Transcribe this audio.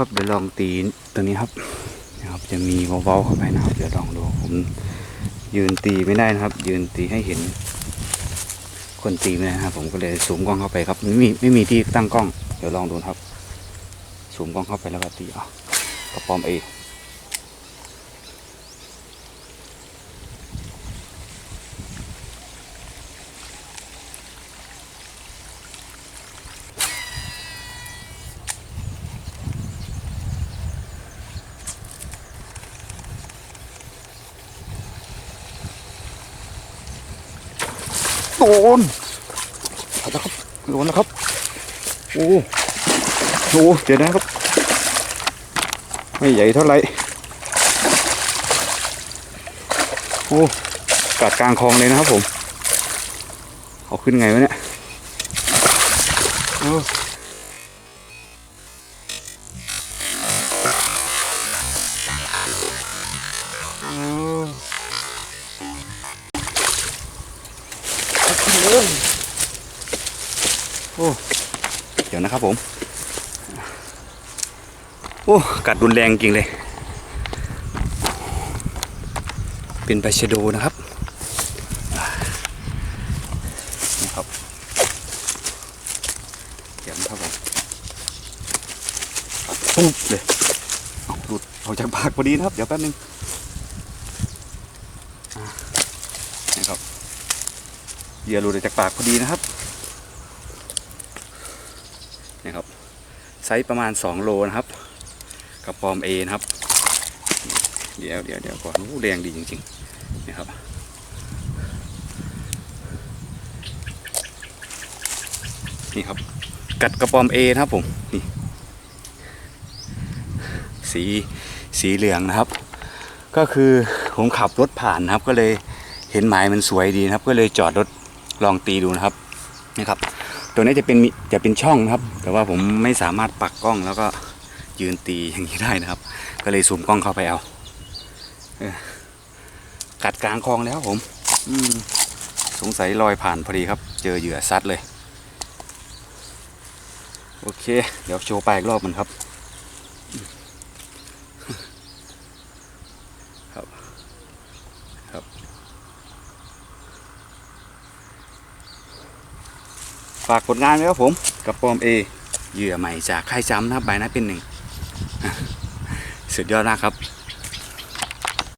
ครับเดี๋ยวลองตีตัวนี้ครับนะครับ จะมีเบาๆเข้าไปนะครับ เดี๋ยวลองดูผมยืนตีไม่ได้นะครับ ยืนตีให้เห็น คนตีไม่ได้นะครับ ผมก็เลยสูมกล้องเข้าไปครับไม่มีไม่มีที่ตั้งกล้อง เดี๋ยวลองดูครับ สูมกล้องเข้าไปแล้วก็ตีอะกระป๋อมเอ โดนเอาละครับโดนนะครับ โอ้โหเดี๋ยวนะครับ ไม่ใหญ่เท่าไหร่โอ้กัดกลางคลองเลยนะครับผม เอาขึ้นไงวะเนี่ย อ้โอ้เดี๋ยวนะครับผม โอ้กัดรุนแรงจริงเลย เป็นปลาชะโดนะครับนี่ครับเดี๋ยวนะครับผมปุ๊บเลยเอาหลุดออกจากปากพอดีนะครับ เดี๋ยวแป๊บนึงนี่ครับ เหยื่อหลุดจากปากพอดีนะครับนี่ครับไซส์ประมาณ 2 โลนะครับกระปอมเอนะครับ เดี๋ยวเดี๋ยวเดี๋ยวก่อนแรงดีจริงๆนี่ครับนี่ครับ กัดกระปอมเอนะครับผมนี่สีสีเหลืองนะครับ ก็คือผมขับรถผ่านนะครับ ก็เลยเห็นหมายมันสวยดีนะครับ ก็เลยจอดรถ ลองตีดูนะครับนี่ครับ ตัวนี้จะเป็นมิจะเป็นช่องนะครับ แต่ว่าผมไม่สามารถปักกล้องแล้วก็ยืนตีอย่างนี้ได้นะครับ ก็เลยซูมกล้องเข้าไปเอากัดกลางคลองแล้วผมอืมสงสัยลอยผ่านพอดีครับ เจอเหยื่อซัดเลย โอเค เดี๋ยวโชว์ไปอีกรอบมันครับ ฝากผลงานไว้ครับผมกับปอมเอเหยื่อใหม่จากค่ายจำนะครับใบนั้นเป็นหนึ่งสุดยอดมากครับ